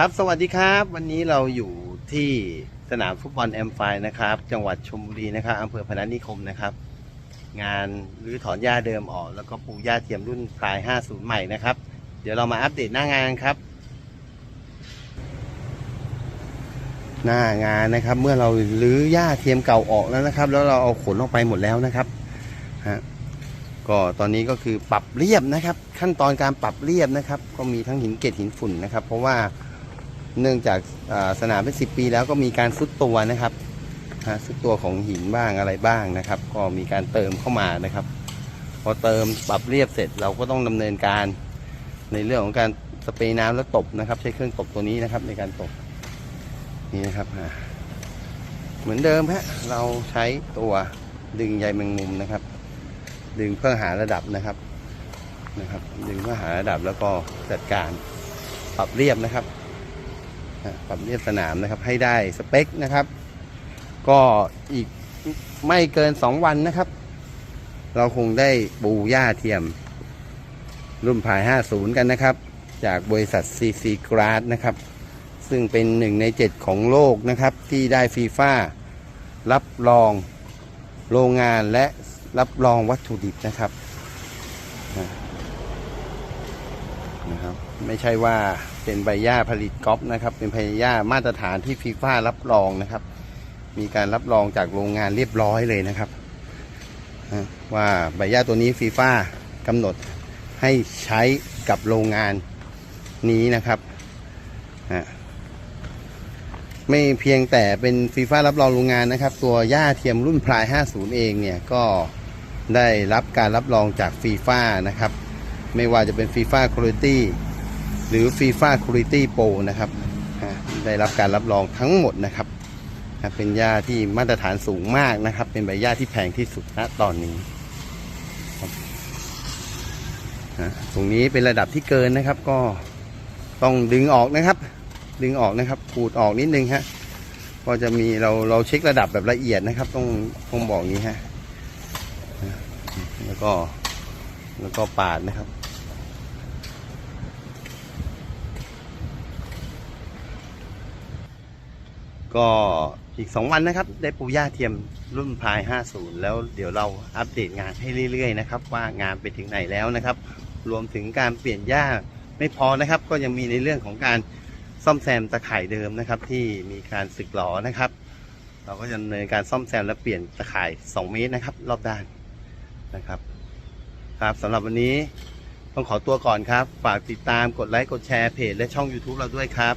ครับ สวัสดีครับ วันนี้เราอยู่ที่สนามฟุตบอลแอมไฟนะครับ จังหวัดชลบุรีนะครับอำเภอพนัสนิคมนะครับ งานรื้อถอนหญ้าเดิมออก แล้วก็ปูหญ้าเทียมรุ่นปลาย 50 ใหม่นะครับ เดี๋ยวเรามาอัปเดตหน้างานกันครับ หน้างานนะครับ เมื่อเรารื้อหญ้าเทียมเก่าออกแล้วนะครับ แล้วเราเอาขนออกไปหมดแล้วนะครับฮะก็ตอนนี้ก็คือปรับเรียบนะครับ ขั้นตอนการปรับเรียบนะครับ ก็มีทั้งหินเกล็ดหินฝุ่นนะครับ เพราะว่า เนื่องจากสนามเป็นสิปีแล้วก็มีการซุดตัวนะครับฮะซุดตัวของหินบ้างอะไรบ้างนะครับ ก็มีการเติมเข้ามานะครับ พอเติมปรับเรียบเสร็จเราก็ต้องดำเนินการในเรื่องของการสเปรย์น้ำแล้วตบนะครับ ใช้เครื่องตบตัวนี้นะครับในการตบนี่นะครับเหมือนเดิมฮะเราใช้ตัวดึงใยแมงมุมนะครับ ดึงเพื่อหาระดับนะครับนะครับ ดึงเพื่อหาระดับแล้วก็จัดการปรับเรียบนะครับ อ่าปรับเรียบสนามนะครับให้ได้สเปคนะครับ ก็อีกไม่เกิน 2 วันนะครับ เราคงได้ปูหญ้าเทียม รุ่นผาย 50 กันนะครับ จากบริษัท CC g r a s นะครับ ซึ่งเป็นหนึ่งใน 7 ของโลกนะครับ ที่ได้ฟีฟ่ารับรองโรงงานและรับรองวัตถุดิบนะครับนะครับ ไม่ใช่ว่า เป็นใบหญ้าผลิตก๊อปนะครับ เป็นใบหญ้ามาตรฐานที่ฟีฟ่ารับรองนะครับ มีการรับรองจากโรงงานเรียบร้อยเลยนะครับ ว่าใบหญ้าตัวนี้ฟีฟ่ากำหนดให้ใช้กับโรงงานนี้นะครับไม่เพียงแต่เป็นฟีฟ่ารับรองโรงงานนะครับ ตัวหญ้าเทียมรุ่นพลาย 50 เองเนี่ยก็ได้รับการรับรองจากฟีฟ่านะครับ ไม่ว่าจะเป็นฟีฟ่าคุณ i t y หรือฟีฟ่าคุณ i t y Pro นะครับได้รับการรับรองทั้งหมดนะครับเป็นหญ้าที่มาตรฐานสูงมากนะครับ เป็นใบหญ้าที่แพงที่สุดณตอนนี้ตรงนี้เป็นระดับที่เกินนะครับ ก็ต้องดึงออกนะครับ ดึงออกนะครับขูดออกนิดนึงฮะก็จะมีเราเราเช็คระดับแบบละเอียดนะครับต้องต้องบอกงนี้ฮะแล้วก็แล้วก็ปาดนะครับ ก็อีก 2 วันนะครับ ได้ปูหญ้าเทียมรุ่นพาย 50 แล้วเดี๋ยวเราอัปเดตงานให้เรื่อยๆนะครับ ว่างานไปถึงไหนแล้วนะครับ รวมถึงการเปลี่ยนหญ้าไม่พอนะครับ ก็ยังมีในเรื่องของการซ่อมแซมตะข่ายเดิมนะครับ ที่มีการสึกหรอนะครับ เราก็จะดำเนินการซ่อมแซมและเปลี่ยนตะข่าย 2 เมตรนะครับ รอบด้านนะครับ ครับสำหรับวันนี้ต้องขอตัวก่อนครับ ฝากติดตามกดไลค์กดแชร์เพจและช่อง YouTube เราด้วยครับ